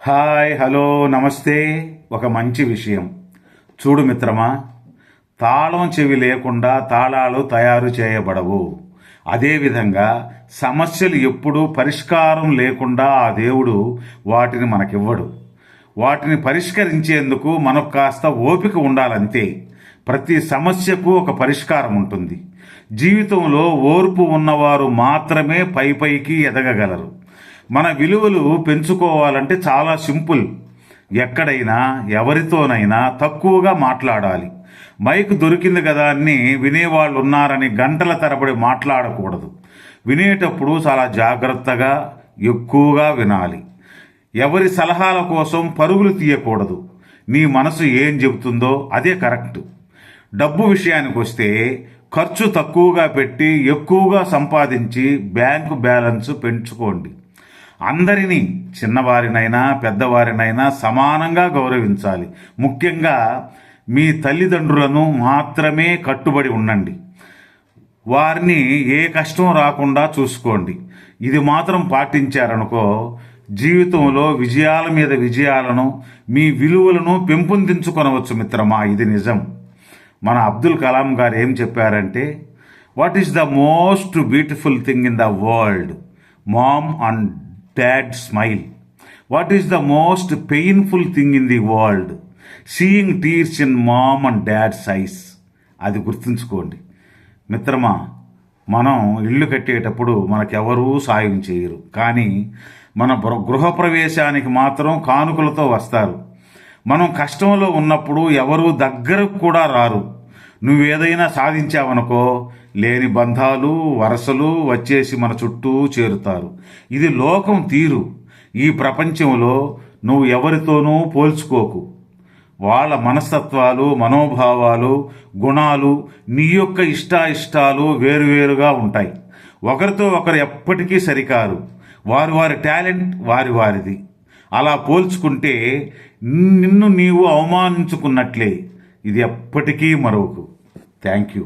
Hi hello నమస్తే. ఒక మంచి విషయం. చూడు మిత్రమా తాళం చెవి లేకుండా తాళాలు తయారు చేయబడవు. అదేవిధంగా సమస్యలు ఎప్పుడూ పరిష్కారం లేకుండా ఆ దేవుడు వాటిని మనకివ్వడు. వాటిని పరిష్కరించేందుకు మనకు కాస్త ఓపిక ఉండాలంతే. ప్రతి సమస్యకు ఒక పరిష్కారం ఉంటుంది. జీవితంలో ఓర్పు ఉన్నవారు మాత్రమే పై పైకి ఎదగగలరు. మన విలువలు పెంచుకోవాలంటే చాలా సింపుల్. ఎక్కడైనా ఎవరితోనైనా తక్కువగా మాట్లాడాలి. మైక్ దొరికింది కదా అని వినేవాళ్ళు ఉన్నారని గంటల తరబడి మాట్లాడకూడదు. వినేటప్పుడు చాలా జాగ్రత్తగా ఎక్కువగా వినాలి. ఎవరి సలహాల కోసం పరుగులు తీయకూడదు. నీ మనసు ఏం చెబుతుందో అదే కరెక్ట్. డబ్బు విషయానికి వస్తే ఖర్చు తక్కువగా పెట్టి ఎక్కువగా సంపాదించి బ్యాంకు బ్యాలెన్స్ పెంచుకోండి. అందరినీ చిన్నవారినైనా పెద్దవారినైనా సమానంగా గౌరవించాలి. ముఖ్యంగా మీ తల్లిదండ్రులను మాత్రమే కట్టుబడి ఉండండి. వారిని ఏ కష్టం రాకుండా చూసుకోండి. ఇది మాత్రం పాటించారనుకో జీవితంలో విజయాల మీద విజయాలను మీ విలువలను పెంపొందించుకొనవచ్చు మిత్రమా ఇది నిజం. మన అబ్దుల్ కలాం గారు ఏం చెప్పారంటే what is the most beautiful thing in the world? Mom and dad smile what is the most painful thing in the world seeing tears in mom and dad size అది గుర్తుంచుకోండి. మిత్రమా మనం ఇల్లు కట్టేటప్పుడు మనకెవరూ సాయం చేయరు. కానీ మన గృహప్రవేశానికి మాత్రం కానుకలతో వస్తారు. మనం కష్టంలో ఉన్నప్పుడు ఎవరు దగ్గరకు కూడా రారు. నువ్వేదైనా సాధించావనుకో లేని బంధాలు వరసలు వచ్చేసి మన చుట్టూ చేరుతారు. ఇది లోకం తీరు. ఈ ప్రపంచంలో నువ్వు ఎవరితోనూ పోల్చుకోకు. వాళ్ళ మనస్తత్వాలు మనోభావాలు గుణాలు నీ యొక్క ఇష్టాయిష్టాలు వేరువేరుగా ఉంటాయి. ఒకరితో ఒకరు ఎప్పటికీ సరికారు. వారి వారి టాలెంట్ వారి వారిది. అలా పోల్చుకుంటే నిన్ను నీవు అవమానించుకున్నట్లే. ఇది ఎప్పటికీ మరొకు థ్యాంక్ యూ